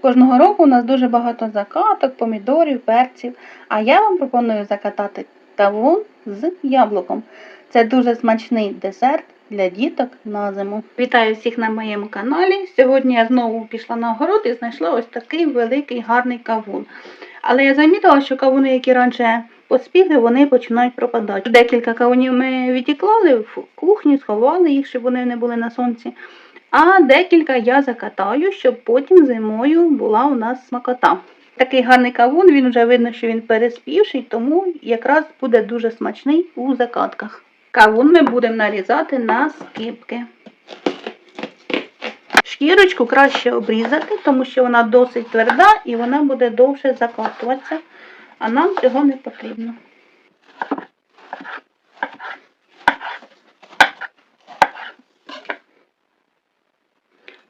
Кожного року у нас дуже багато закаток, помідорів, перців, а я вам пропоную закатати кавун з яблуком. Це дуже смачний десерт для діток на зиму. Вітаю всіх на моєму каналі. Сьогодні я знову пішла на огород і знайшла ось такий великий гарний кавун. Але я замітила, що кавуни, які раніше поспіли, вони починають пропадати. Декілька кавунів ми відіклали в кухню, сховали їх, щоб вони не були на сонці. А декілька я закатаю, щоб потім зимою була у нас смакота. Такий гарний кавун, він вже видно, що він переспівший, тому якраз буде дуже смачний у закатках. Кавун ми будемо нарізати на скибки. Шкірочку краще обрізати, тому що вона досить тверда і вона буде довше закатуватися, а нам цього не потрібно.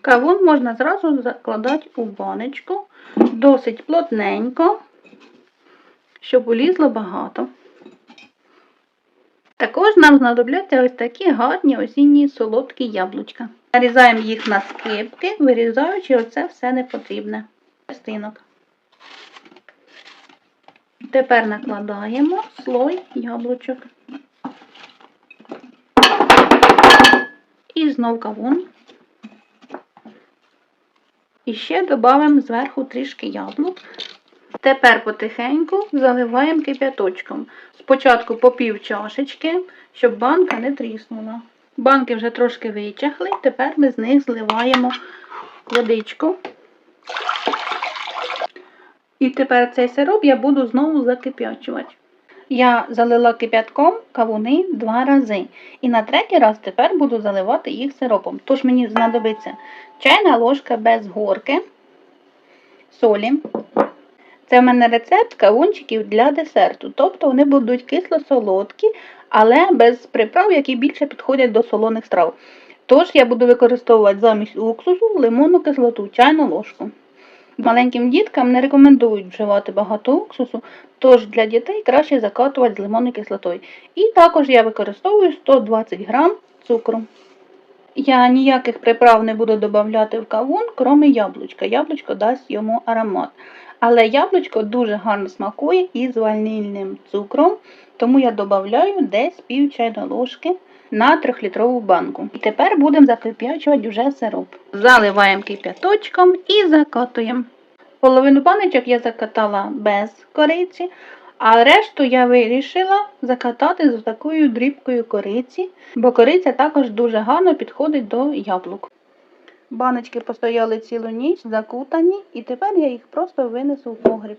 Кавун можна зразу закладати у баночку, досить плотненько, щоб улізло багато. Також нам знадобляться ось такі гарні осінні солодкі яблучка. Нарізаємо їх на скибки, вирізаючи оце все непотрібне. Частинок. Тепер накладаємо слой яблучок. І знов кавун. І ще додамо зверху трішки яблук. Тепер потихеньку заливаємо кип'яточком. Спочатку по пів чашечки, щоб банка не тріснула. Банки вже трошки вичахли, тепер ми з них зливаємо водичку. І тепер цей сироп я буду знову закип'ячувати. Я залила кип'ятком кавуни два рази. І на третій раз тепер буду заливати їх сиропом. Тож мені знадобиться чайна ложка без горки, солі. Це в мене рецепт кавунчиків для десерту. Тобто вони будуть кисло-солодкі, але без приправ, які більше підходять до солоних страв. Тож я буду використовувати замість уксусу лимонну кислоту, чайну ложку. Маленьким діткам не рекомендують вживати багато уксусу, тож для дітей краще закатувати з лимонною кислотою. І також я використовую 120 грам цукру. Я ніяких приправ не буду додавати в кавун, крім яблучка. Яблучко дасть йому аромат. Але яблучко дуже гарно смакує із ванільним цукром, тому я додаю десь пів чайної ложки на 3-літрову банку. І тепер будемо закип'ячувати вже сироп. Заливаємо кип'яточком і закатуємо. Половину баночок я закатала без кориці, а решту я вирішила закатати з такою дрібкою кориці, бо кориця також дуже гарно підходить до яблук. Баночки постояли цілу ніч, закутані, і тепер я їх просто винесу в погріб.